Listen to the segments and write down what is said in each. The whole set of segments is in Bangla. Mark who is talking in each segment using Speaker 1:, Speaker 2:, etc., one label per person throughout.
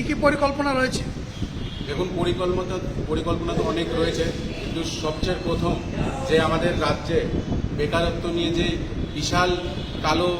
Speaker 1: কি কি পরিকল্পনা রয়েছে?
Speaker 2: দেখুন, পরিকল্পনা পরিকল্পনা তো অনেক রয়েছে, কিন্তু সবচেয়ে প্রথম যে আমাদের রাজ্যে বেকারত্ব নিয়ে যে বিশাল কালো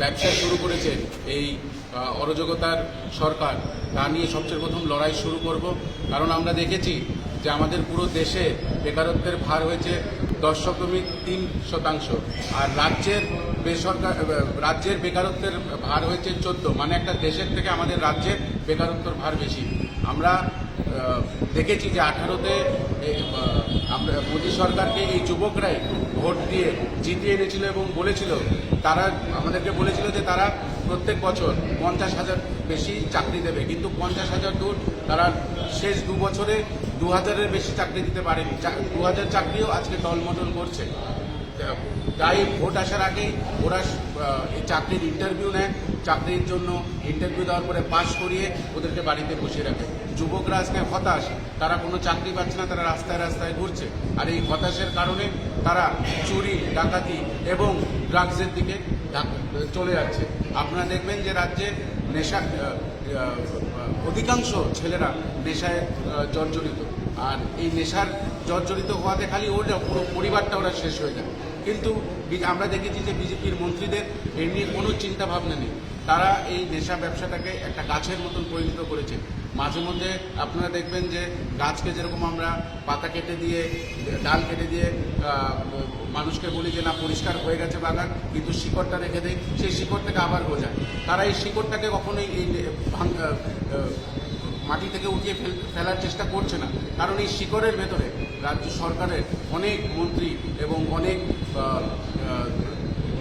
Speaker 2: ব্যবসা শুরু করেছে এই অরাজকতার সরকার, তা নিয়ে সবচেয়ে প্রথম লড়াই শুরু করব। কারণ আমরা দেখেছি যে আমাদের পুরো দেশে বেকারত্বের ভার হয়েছে দশ দশমিক তিন শতাংশ, আর রাজ্যের বেসরকার রাজ্যের বেকারত্বের ভার হয়েছে চোদ্দ। মানে একটা দেশের থেকে আমাদের রাজ্যের বেকারত্বের ভার বেশি। আমরা দেখেছি যে আঠারোতে আমরা, মোদী সরকারকে এই যুবকরাই ভোট দিয়ে জিতিয়ে এনেছিল এবং বলেছিল, তারা আমাদেরকে বলেছিল যে তারা প্রত্যেক বছর পঞ্চাশ হাজার বেশি চাকরি দেবে। কিন্তু পঞ্চাশ হাজার দূর তারা শেষ দু বছরে দু হাজারের বেশি চাকরি দিতে পারেনি। দু হাজার চাকরিও আজকে টলমটল করছে। তাই ভোট আসার আগেই ওরা এই চাকরির ইন্টারভিউ নেয়। চাকরির জন্য ইন্টারভিউ দেওয়ার পরে পাশ করিয়ে ওদেরকে বাড়িতে বসিয়ে রাখে। যুবকরা আজকে হতাশ। তারা কোনো চাকরি পাচ্ছে না, তারা রাস্তায় রাস্তায় ঘুরছে। আর এই হতাশের কারণে তারা চুরি, ডাকাতি এবং ড্রাগসের দিকে চলে যাচ্ছে। আপনারা দেখবেন যে রাজ্যে নেশা অধিকাংশ ছেলেরা নেশায় জর্জরিত। আর এই নেশার জর্জরিত হওয়াতে খালি ওটা পুরো পরিবারটা ওরা শেষ হয়ে যায়। কিন্তু আমরা দেখেছি যে বিজেপির মন্ত্রীদের এ নিয়ে কোনো চিন্তা ভাবনা নেই। তারা এই নেশা ব্যবসাটাকে একটা গাছের মতন পরিণত করেছে। মাঝে মধ্যে আপনারা দেখবেন যে গাছকে যেরকম আমরা পাতা কেটে দিয়ে, ডাল কেটে দিয়ে মানুষকে বলি যে, না, পরিষ্কার হয়ে গেছে বাগান, কিন্তু শিকড়টা রেখে দেয় সেই শিকড় থেকে আবার গোজায় তারা এই শিকড়টাকে কখনোই এই মাটি থেকে উঠিয়ে ফেলার চেষ্টা করছে না। কারণ এই শিকড়ের ভেতরে রাজ্য সরকারের অনেক মন্ত্রী এবং অনেক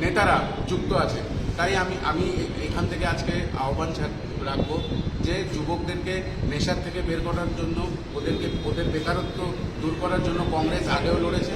Speaker 2: নেতারা যুক্ত আছে। তাই আমি আমি এখান থেকে আজকে আহ্বান রাখব যে যুবকদেরকে নেশার থেকে বের করার জন্য, ওদেরকে, ওদের বেকারত্ব দূর করার জন্য কংগ্রেস আগেও লড়েছে